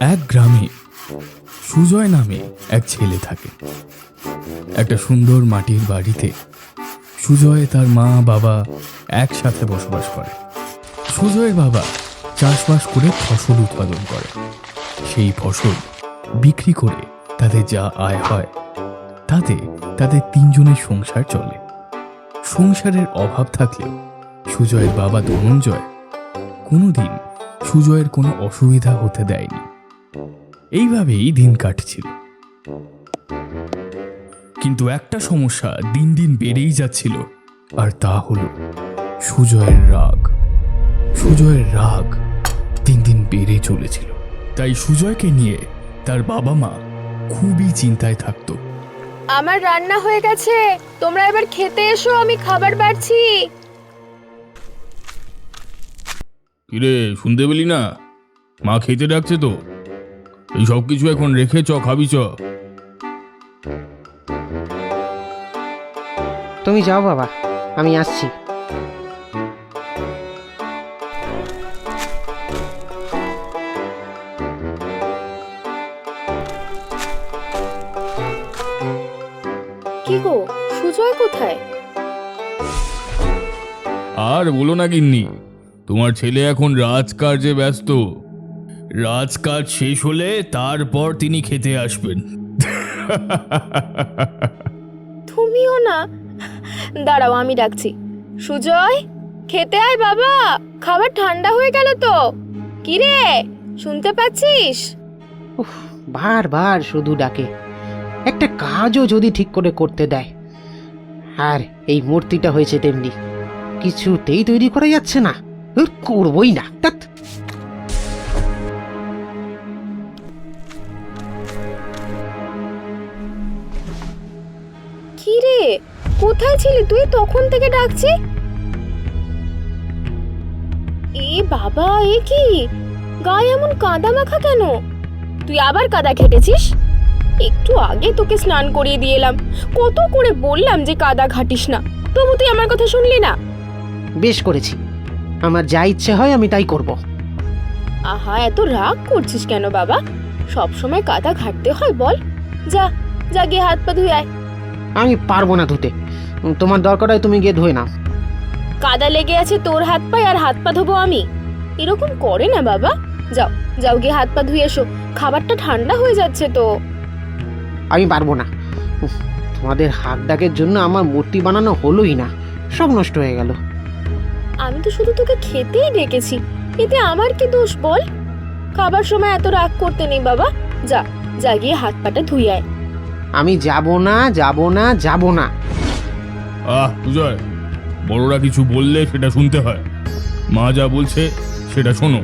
এক গ্রামে সুজয় নামে এক ছেলে থাকে। একটা সুন্দর মাটির বাড়িতে সুজয় তার মা, বাবা একসাথে বসবাস করে। সুজয়ের বাবা চাষবাস করে ফসল উৎপাদন করে। সেই ফসল বিক্রি করে তাদের যা আয় হয়, তাতে তাদের তিনজনের সংসার চলে। সংসারের অভাব থাকলেও সুজয়ের বাবা ধনঞ্জয় কোনোদিন সুজয়ের কোনো অসুবিধা হতে দেয়নি। এইভাবেই দিন কাটছিল। কিন্তু একটা সমস্যা দিন দিন বেড়েই যাচ্ছিল আর তা হলো সুজয়ের রাগ। সুজয়ের রাগ দিন দিন বেড়ে চলেছিল। তাই সুজয়কে নিয়ে তার বাবা মা খুবই চিন্তায় থাকতো। আমার রান্না হয়ে গেছে তোমরা এবার খেতে এসো আমি খাবার বাড়ছি। কিরে শুনতে পেলি না? মা খেতে ডাকছে তো। এই সব কিছু এখন রেখে চ খাবি চ। তুমি যাও বাবা আমি আসছি। কি গো সুজয় কোথায়? আর বলো না গিন্নি তোমার ছেলে এখন রাজকার্যে ব্যস্ত। রাজকাজ শেষ হলে তারপর তিনি খেতে আসবেন। তুমিও না। দাঁড়াও আমি ডাকছি। সুজয় খেতে আয় বাবা। খাবার ঠান্ডা হয়ে গেল তো। কি রে শুনতে পাচ্ছিস? উফ বারবার শুধু ডাকে। একটা কাজও যদি ঠিক করে করতে দেয়। আর এই মূর্তিটা হয়েছে তেমনি। কিছুতেই তৈরি করা যাচ্ছে না। করবই না। ধ্যাৎ। কোথায় ছিলি তুই? তখন থেকে ডাকছি। এ বাবা এ কি? গায়ে এমন কাদা মাখা কেন? তুই আবার কাদা খেটেছিস? একটু আগে তোকে স্নান করিয়ে দিয়ে এলাম। কত করে বললাম যে কাদা ঘাটিস না। তবু তুই আমার কথা শুনলি না? বেশ করেছি। আমার যা ইচ্ছে হয় আমি তাই করব। আহা এত রাগ করছিস কেন বাবা? সব সময় কাদা ঘাটতে হয় বল। যা যা গিয়ে হাত পা ধুয়ে আয়। আমি পারব না ধুতে। তোমার দরকার হয় তুমি গিয়ে ধুয়ে নাও। কাদা লেগে আছে তোর হাত পায়ে আর হাত পা ধোবো আমি। এরকম করে না বাবা। যাও যাও গিয়ে হাত পা ধুয়ে এসো। খাবারটা ঠান্ডা হয়ে যাচ্ছে তো। আমি পারব না। উফ, তোমাদের হাত ডাকের জন্য আমার মূর্তি বানানো হলোই না। সব নষ্ট হয়ে গেল। আমি তো শুধু তোকে খেতেই ডেকেছি। এতে আমার কি দোষ বল? খাবার সময় এত রাগ করতে নেই বাবা। যা যা গিয়ে হাত পাটা ধুয়ে আয়। আমি যাব না যাব না যাব না। আহ সুজয় বড়রা কিছু বললে সেটা শুনতে হয়। মা যা বলছে সেটা শোনো।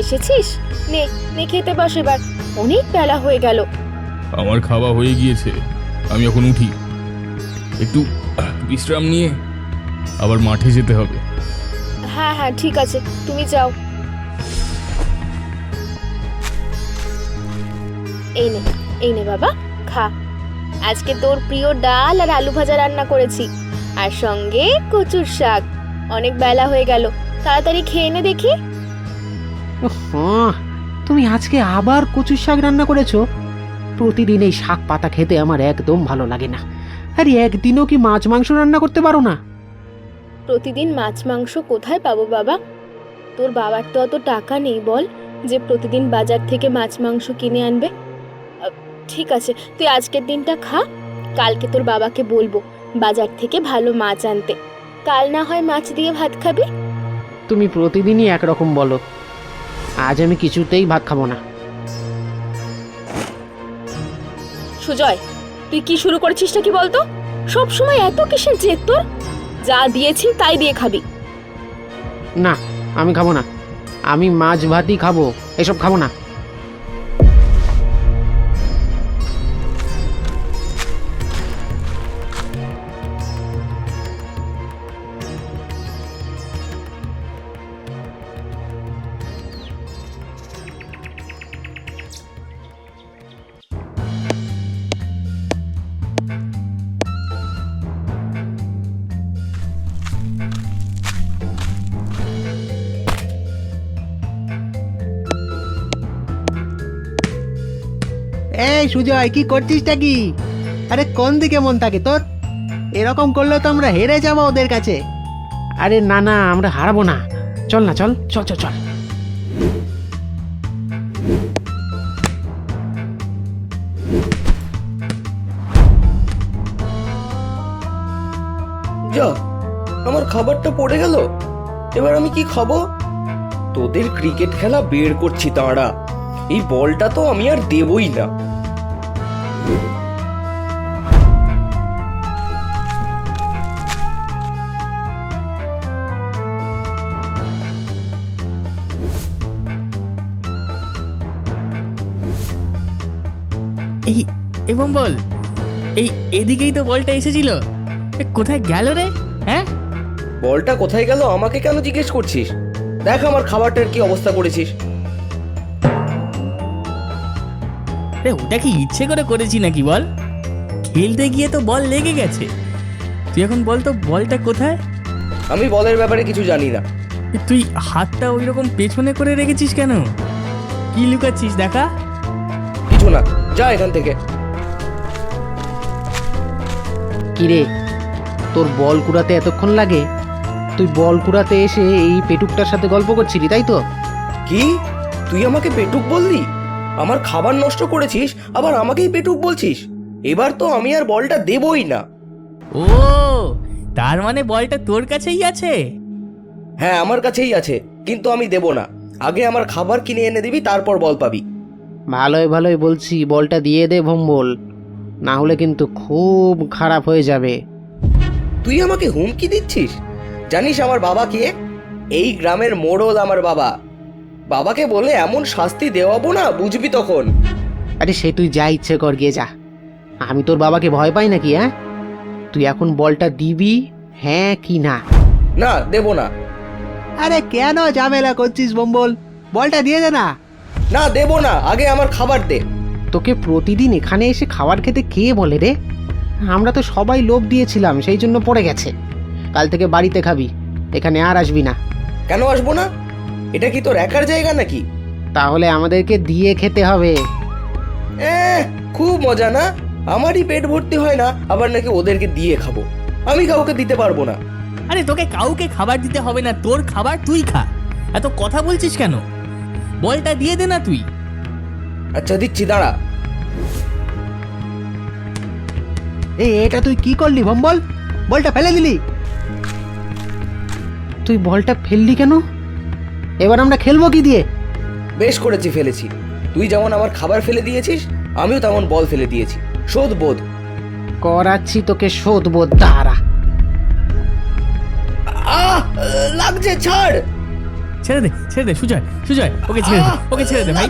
এসেছিস? নে নে খেতে বস এবার। অনেক বেলা হয়ে গেল। আমার খাওয়া হয়ে গিয়েছে। আমি এখন উঠি। একটু বিশ্রাম নিয়ে আবার মাঠে যেতে হবে। হ্যাঁ হ্যাঁ ঠিক আছে। তুমি যাও। এই নে এই নে বাবা খা। আজকে তোর প্রিয় ডাল আর আলু ভাজা রান্না করেছি। আর সঙ্গে কচুর শাক। অনেক বেলা হয়ে গেল। তাড়াতাড়ি খেয়ে নে দেখি। তুমি আজকে আবার কচুর শাক রান্না করেছ? প্রতিদিন এই শাক পাতা খেতে আমার একদম ভালো লাগে না। আর একদিনও কি মাছ মাংস রান্না করতে পারো না? প্রতিদিন মাছ মাংস কোথায় পাবো বাবা? তোর বাবার তো অত টাকা নেই বল যে প্রতিদিন বাজার থেকে মাছ মাংস কিনে আনবে। ঠিক আছে তুই আজকের দিনটা খা। কালকে তোর বাবাকে বলব বাজার থেকে ভালো মাছ আনতে। কাল না হয় মাছ দিয়ে ভাত খাবি? তুমি প্রতিদিনই একরকম বলো। আজ আমি কিছুতেই ভাত খাব না। সুজয় তুই কি শুরু করেছিস না কি বলতো? সব সময় এত কিসের জেদ তোর? যা দিয়েছি তাই দিয়ে খাবি। না আমি খাব না। আমি মাছ ভাতই খাব এসব খাব না। এই সুজয়, কি করছিসটা কি? আরে, কোন দিকে মন থাকে তোর? এরকম করলে তো আমরা হেরে যাব ওদের কাছে। আরে, না না, আমরা হারাবো না। চল না, চল চল চল চল। যা, আমার খাবারটা পড়ে গেল। এবার আমি কি খাব? তোদের ক্রিকেট খেলা বের করছি, তাঁরা। এই বলটা তো আমি আর দেবই না। এই এবং বল এই এদিকেই তো বলটা এসেছিল। এ, কোথায় গেল রে? হ্যাঁ? বলটা কোথায় গেল? আমাকে কেন জিজ্ঞেস করছিস? দেখ আমার খাবারটার কি অবস্থা করেছিস। রে ওটা কি ইচ্ছে করে করেছি নাকি বল? খেলতে গিয়ে তো বল লেগে গেছে। তুই এখন বল তো বলটা কোথায়? আমি বলের ব্যাপারে কিছু জানি না। তুই হাতটা ওই রকম পেছনে করে রেখেছিস কেন? কি লুকাচ্ছিস দেখা? কিছু না। যা এখান থেকে। কিরে তোর বল কুড়াতে এতক্ষণ লাগে? তুই বল কুড়াতে এসে এই পেটুকটার সাথে গল্প করছিলি তাই তো? কি? তুই আমাকে পেটুক বললি? আমার খাবার নষ্ট করেছিস আবার আমাকেই পেটুক বলছিস? এবার তো আমি আর বলটা দেবই না। ও তার মানে বলটা তোর কাছেই আছে? হ্যাঁ আমার কাছেই আছে কিন্তু আমি দেব না। আগে আমার খাবার কিনে এনে দিবি তারপর বল পাবি। ভালোই ভালোই বলছি বলটা দিয়ে দে ভম্বল। না হলে কিন্তু খুব খারাপ হয়ে যাবে। তুই আমাকে হুমকি দিচ্ছিস? জানিস আমার বাবা কে এই গ্রামের মোড়ল আমার বাবা। বাবাকে বলে এমন শাস্তি দেওয়াবো না বুঝবি তখন। আরে সে তুই যা ইচ্ছে কর গিয়ে যা। আমি তোর বাবাকে ভয় পাই নাকি হ্যাঁ? তুই এখন বলটা দিবি হ্যাঁ কি না? না দেব না। আরে কেন ঝামেলা করছিস বম্বল বলটা দিয়ে দে না। না দেব না আগে আমার খাবার দে। তোকে প্রতিদিন এখানে এসে খাবার খেতে কে বলে রে? আমরা তো সবাই লোভ দিয়েছিলাম সেই জন্য পড়ে গেছে। কাল থেকে বাড়িতে খাবি এখানে আর আসবি না। কেন আসব না? এটা কি তোর একার জায়গা নাকি? তাহলে আমাদেরকে দিয়ে খেতে হবে। এহ, খুব মজা না? আমারই পেট ভর্তি হয় না আবার নাকি ওদেরকে দিয়ে খাব। আমি কাউকে দিতে পারব না। আরে তোকে কাউকে খাবার দিতে হবে না তোর খাবার তুই খা। এত কথা বলছিস কেন? বলটা দিয়ে দে না তুই। আচ্ছা দিচ্ছি দাঁড়া। এই এটা তুই কি করলি ভম্বল বলটা ফেলে দিলি। তুই বলটা ফেললি কেন? এবার আমরা খেলব কি দিয়ে? বেশ করেছি ফেলেছি। তুই যেমন আমার খাবার ফেলে দিয়েছিস আমিও তেমন বল ফেলে দিয়েছি। শোধ বোধ। করাচ্ছি তোকে শোধ বোধ দাঁড়া। আহ লাগছে ছাড়! ছেড়ে দে ছেড়ে দে সুজয় সুজয় ওকে ছেড়ে দে ওকে ছেড়ে দে ভাই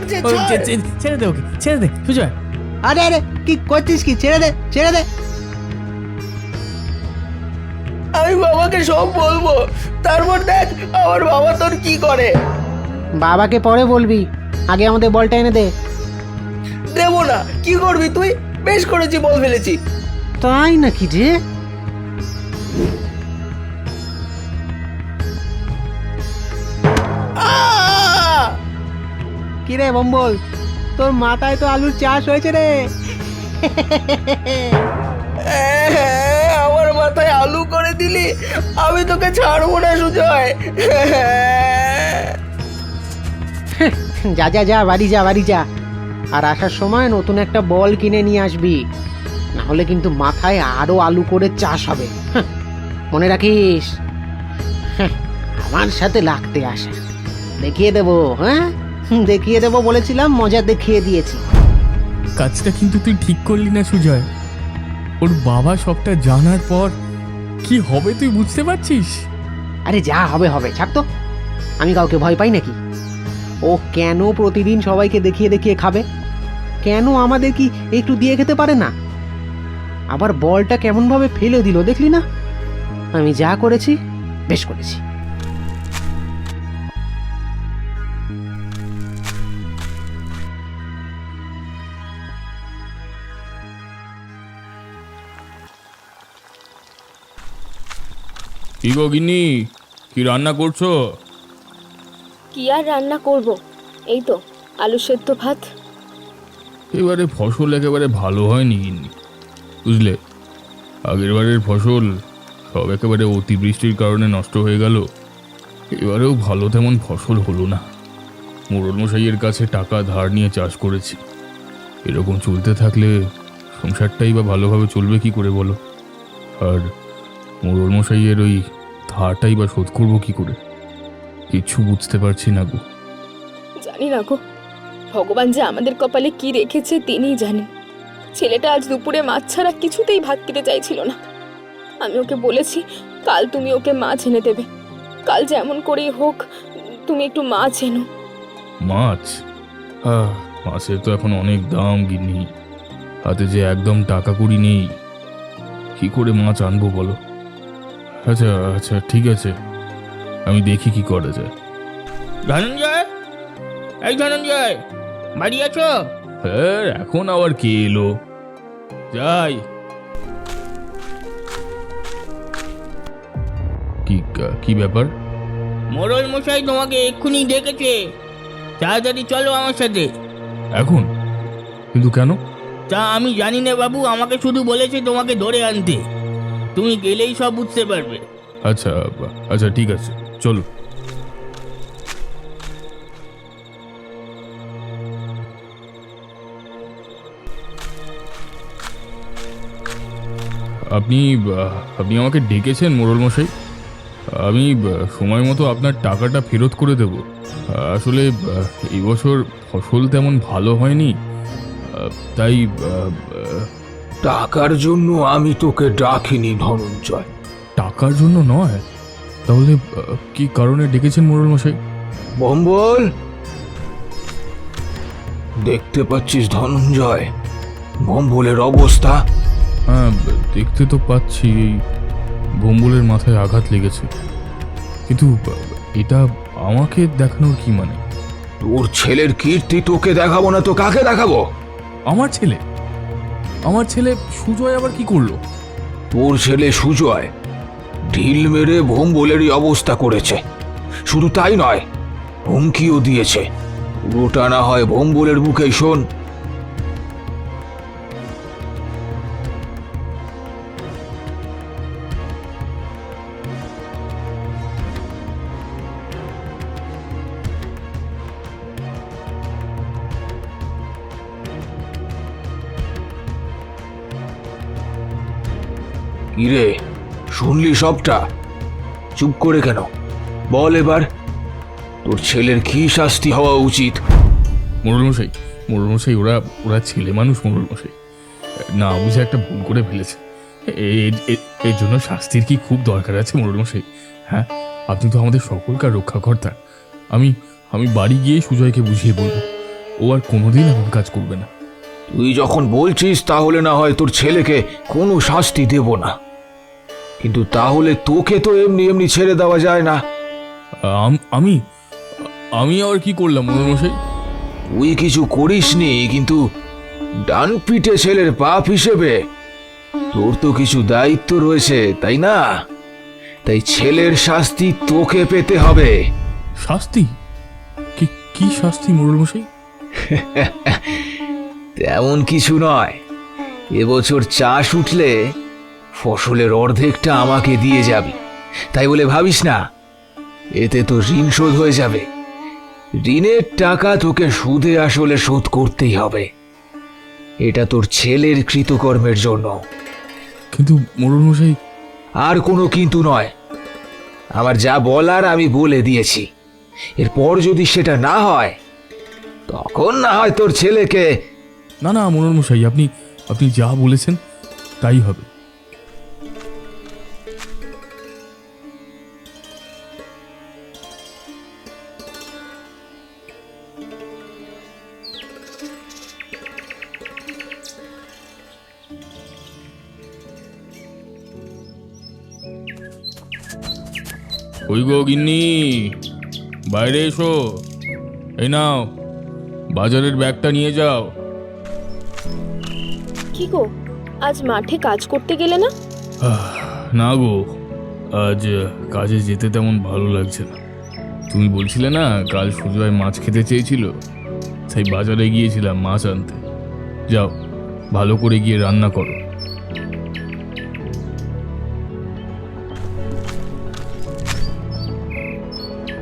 ছাড়। দে ওকে ছেড়ে দে সুজয়। আরে আরে কি করছিস কি? ছেড়ে দে ছেড়ে দে। আমি বাবাকে সব বলব। তারপর দেখ আমার বাবা তোর কি করে? বাবাকে পরে বলবি। আগে আমাদের বলটা এনে দে। দেব না কি করবি তুই? বেশ করেছি বল ফেলেছি। তাই নাকি যে কিরে বম্বল তোর মাথায় তো আলুর চাষ হয়েছে রে। হ্যাঁ, আমার মাথায় আলু করে দিলি আমি তোকে ছাড়বো না সুজয়। যা যা যা বাড়ি যা বাড়ি যা। আর আসার সময় নতুন একটা বল কিনে নিয়ে আসবি। না হলে কিন্তু মাথায় আরও আলু করে চাষ হবে। হাহ, মনে রাখিস? আমার সাথে লাগতে আসে। দেখিয়ে দেবো হ্যাঁ? দেখিয়ে দেবো বলেছিলাম মজা দেখিয়ে দিয়েছি। কাজটা কিন্তু তুই ঠিক করলি না সুজয়। ওর বাবা সবটা জানার পর কি হবে তুই বুঝতে পারছিস? আরে যা হবে হবে ছাড় তো। আমি কাউকে ভয় পাই নাকি? ও কেন প্রতিদিন সবাইকে দেখিয়ে দেখিয়ে খাবে? কেন আমাদের কি একটু দিয়ে খেতে পারে না? আবার বলটা কেমনভাবে ফেলে দিল দেখলি না? আমি যা করেছি বেশ করেছি। কি গো গিন্নি? কি রান্না করছ? কি আর রান্না করব? এই তো আলু সেদ্ধ ভাত। এবারে ফসল একেবারে ভালো হয়নি গিন্নি বুঝলে? আগের বারের ফসল সব একেবারে অতিবৃষ্টির কারণে নষ্ট হয়ে গেল। এবারেও ভালো তেমন ফসল হলো না। মোড়ল মশাইয়ের কাছে টাকা ধার নিয়ে চাষ করেছি। এরকম চলতে থাকলে সংসারটাই বা ভালোভাবে চলবে কি করে বলো? আর মোড়ল মশাইয়ের ওই ধারটাই বা শোধ করব কি করে? কিছু বুঝতে পারছি না গো। জানি না গো। ভগবান যে আমাদের কপালে কি রেখেছে তিনিই জানেন। ছেলেটা আজ দুপুরে মাছ ছাড়া কিছুতেই ভাত খেতে চাইছিল না। আমি ওকে বলেছি কাল তুমি ওকে মাছ এনে দেবে। কাল যেমন করেই হোক তুমি একটু মাছ এনো। মাছ? আহ, মাছের তো এখন অনেক দাম গিন্নি। হাতে যে একদম টাকা কুড়ি নেই। কি করে মাছ আনব বলো? আচ্ছা আচ্ছা ঠিক আছে। আমি দেখি কি করা যায়। ধনঞ্জয়? এই ধনঞ্জয় বাড়ি আছো? হ্যাঁ এখন আবার কে এলো? যাই। কি কি ব্যাপার? মোড়ল মশাই তোমাকে এক্ষুনি ডেকেছে। তাড়াতাড়ি চলো আমার সাথে। এখন? কিন্তু কেন? তা আমি জানি না বাবু আমাকে শুধু বলেছে তোমাকে ধরে আনতে। তুমি গেলেই সব বুঝতে পারবে। আচ্ছা আচ্ছা ঠিক আছে চলো। আপনি আপনি আমাকে ডেকেছেন মোড়ল মশাই আমি সময় মতো আপনার টাকাটা ফেরত করে দেব। আসলে আহ, এই বছর ফসল তেমন ভালো হয়নি। তাই টাকার জন্য আমি তোকে ডাকিনি ধনঞ্জয়। টাকার জন্য নয়? তাহলে আহ, কি কারণে ডেকেছেন মোড়ল মশাই বম্বল দেখতে পাচ্ছিস ধনঞ্জয়? বম্বলের অবস্থা। হ্যাঁ দেখতে তো পাচ্ছি এই ভম্বলের মাথায় আঘাত লেগেছে। কিন্তু এটা আমাকে দেখানোর কি মানে? তোর ছেলের কীর্তি তোকে দেখাবো না তো কাকে দেখাবো? আমার ছেলে? আমার ছেলে সুজয় আবার কি করল? তোর ছেলে সুজয় ঢিল মেরে ভোম্বলেরই অবস্থা করেছে। শুধু তাই নয়, হুমকিও দিয়েছে। পুরোটা না হয় ভোম্বলের মুখেই শোন। কিরে শুনলি সবটা? চুপ করে কেন? বল এবার। তোর ছেলের কি শাস্তি হওয়া উচিত? মোড়ল মশাই মোড়ল মশাই ওরা ওরা ছেলে মানুষ মোড়ল মশাই না বুঝে একটা ভুল করে ফেলেছে। এর জন্য শাস্তির কি খুব দরকার আছে মোড়ল মশাই হ্যাঁ আপনি তো আমাদের সকলকার রক্ষাকর্তা। আমি আমি বাড়ি গিয়ে সুজয়কে বুঝিয়ে বলব। ও আর কোনোদিন এমন কাজ করবে না। তুই যখন বলছিস তাহলে না হয় তোর ছেলেকে কোনো শাস্তি দেব না। কিন্তু তাহলে তোকে তো এমনি এমনি ছেড়ে দেওয়া যায় না। আম- আমি? আমি আবার কি করলাম মশাই তুই কিছু করিসনি কিন্তু ডান পিঠে ছেলের পাপ হিসেবে তোর তো কিছু দায়িত্ব রয়েছে তাই না? তাই ছেলের শাস্তি তোকে পেতে হবে। শাস্তি? কি কি শাস্তি মশাই তেমন কিছু নয়। এবছর চাষ উঠলে ফসলের অর্ধেকটা আমাকে দিয়ে যাবি। তাই বলে ভাবিস না এতে তো ঋণ শোধ হয়ে যাবে। ঋণের টাকা তোকে সুদে আসলে শোধ করতেই হবে। এটা তোর ছেলের কৃতকর্মের জন্য। কিন্তু মোড়ল মশাই আর কোনো কিন্তু নয়। আমার যা বলার আমি বলে দিয়েছি। এরপর যদি সেটা না হয় তখন না হয় তোর ছেলেকে না না মোড়ল মশাই আপনি আপনি যা বলেছেন তাই হবে। ওই গো গিন্নি? বাইরে এসো। এই নাও বাজারের ব্যাগটা নিয়ে যাও। কি গো আজ মাঠে কাজ করতে গেলে না? না গো আজ কাজে যেতে তেমন ভালো লাগছে না। তুমি বলছিলে না কাল সুজয় মাছ খেতে চেয়েছিল তাই বাজারে গিয়েছিলাম মাছ আনতে। যাও ভালো করে গিয়ে রান্না করো।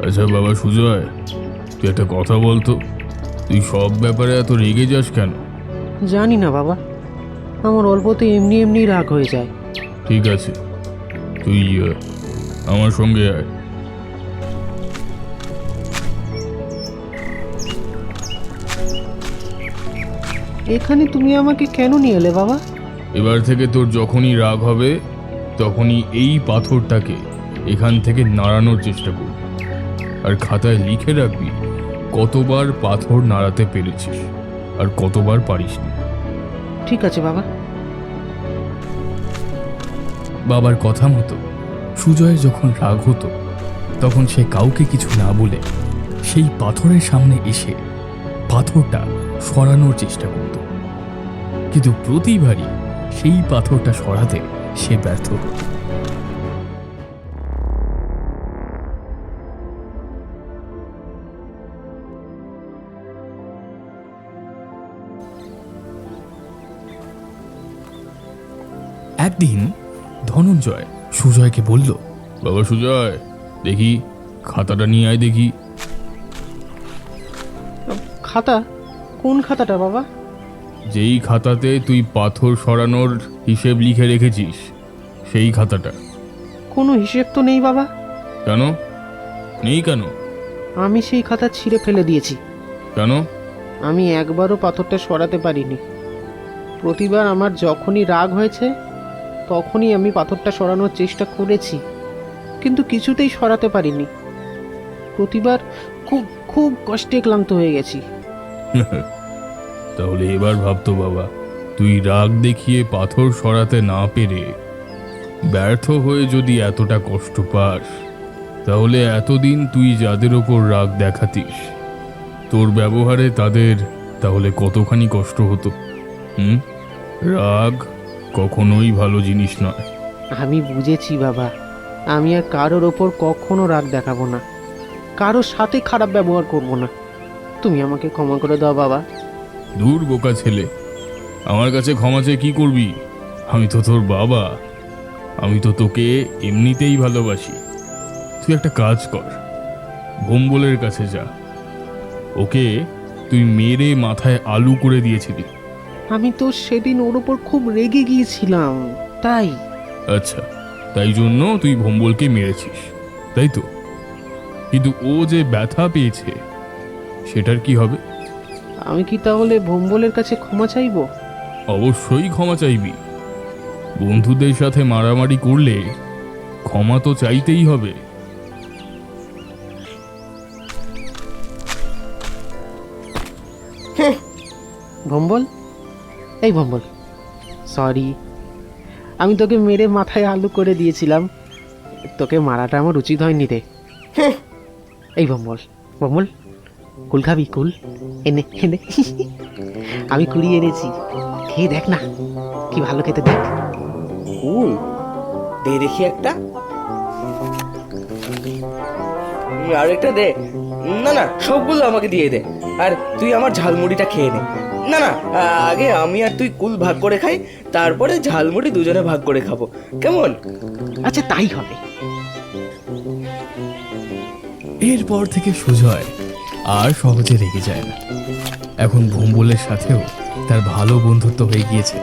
আচ্ছা বাবা সুজয় তুই একটা কথা বলতো? তুই সব ব্যাপারে এত রেগে যাস কেন? জানি না বাবা। আমার অল্পতে এমনি এমনি রাগ হয়ে যায়। ঠিক আছে তুই আমার সঙ্গে আয়। এখানে তুমি আমাকে কেন নিয়ে এলে বাবা? এবার থেকে তোর যখনই রাগ হবে তখনই এই পাথরটাকে এখান থেকে নাড়ানোর চেষ্টা করবি। আর খাতায় লিখে রাখবি কতবার পাথর নাড়াতে পেরেছিস আর কতবার পারিসনি। ঠিক আছে বাবা। বাবার কথা মতো সুজয় যখন রাগ হতো তখন সে কাউকে কিছু না বলে সেই পাথরের সামনে এসে পাথরটা সরানোর চেষ্টা করত। কিন্তু প্রতিবারই সেই পাথরটা সরাতে সে ব্যর্থ হতো। একদিন ধনঞ্জয় সুজয়কে বলল বাবা সুজয় দেখি খাতাটা নিয়ে আয় দেখি। খাতা? কোন খাতাটা বাবা? যেই খাতাতে তুই পাথর সরানোর হিসেব লিখে রেখেছিস সেই খাতাটা। কোনো হিসেব তো নেই বাবা। কেন? নেই কেন? আমি সেই খাতা ছিঁড়ে ফেলে দিয়েছি। কেন? আমি একবারও পাথরটা সরাতে পারিনি। প্রতিবার আমার যখনই রাগ হয়েছে তখনই আমি পাথরটা সরানোর চেষ্টা করেছি, কিন্তু কিছুতেই সরাতে পারিনি। প্রতিবার খুব খুব কষ্টে ক্লান্ত হয়ে গেছি। তাহলে এবার ভাবতো বাবা, তুই রাগ দেখিয়ে পাথর সরাতে না পেরে ব্যর্থ হয়ে যদি এতটা কষ্ট পাস, তাহলে এতদিন তুই যাদের ওপর রাগ দেখাতিস, তোর ব্যবহারে তাদের তাহলে কতখানি কষ্ট হতো? হুম? রাগ কখনোই ভালো জিনিস নয়। আমি বুঝেছি বাবা। আমি আর কারোর ওপর কখনো রাগ দেখাবো না। কারোর সাথে খারাপ ব্যবহার করব না। তুমি আমাকে ক্ষমা করে দাও বাবা। দূর বোকা ছেলে। আমার কাছে ক্ষমা চেয়ে কি করবি? আমি তো তোর বাবা। আমি তো তোকে এমনিতেই ভালোবাসি। তুই একটা কাজ কর। ভোম্বলের কাছে যা। ওকে তুই মেরে মাথায় আলু করে দিয়েছিলি। আমি তো সেদিন ওর ওপর খুব রেগে গিয়েছিলাম। তাই? আচ্ছা তাই জন্য তুই ভম্বলকে মেরেছিস তাই তো? কিন্তু ও যে ব্যথা পেয়েছে সেটার কি হবে? আমি কি তাহলে ভম্বলের কাছে ক্ষমা চাইব? অবশ্যই ক্ষমা চাইবি। বন্ধুদের সাথে মারামারি করলে ক্ষমা তো চাইতেই হবে। ভম্বল? এই ভম্বল। সরি আমি তোকে মেরে মাথায় আলু করে দিয়েছিলাম। তোকে মারাটা আমার উচিত হয়নি রে। এই ভম্বল ভম্বল, কুল খাবি, কুল। এনে এনে। আমি কুড়িয়ে এনেছি। খেয়ে দেখ না। কি ভালো খেতে দেখ। কুল? দে দেখি একটা। আর একটা দে। না না, সবগুলো আমাকে দিয়ে দে। আর তুই আমার ঝালমুড়িটা খেয়ে নে। না না আগে আমি আর তুই কুল ভাগ করে খাই তারপরে ঝালমুড়ি দুজনে ভাগ করে খাব। কেমন? আচ্ছা তাই হবে। এরপর থেকে সুজয় আর সহজে রেগে যায় না। এখন ভোম্বলের সাথেও তার ভালো বন্ধুত্ব হয়ে গিয়েছে।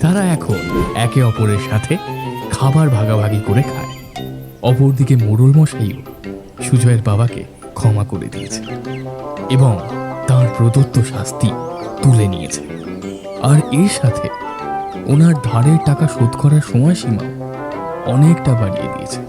তারা এখন একে অপরের সাথে খাবার ভাগাভাগি করে খায়। অপরদিকে মোড়ল মশাইও সুজয়ের বাবাকে ক্ষমা করে দিয়েছে। এবং তার প্রদত্ত শাস্তি তুলে নিয়েছে। আর এর সাথে ওনার ধারের টাকা শোধ করার সময়সীমা অনেকটা বাড়িয়ে দিয়েছে।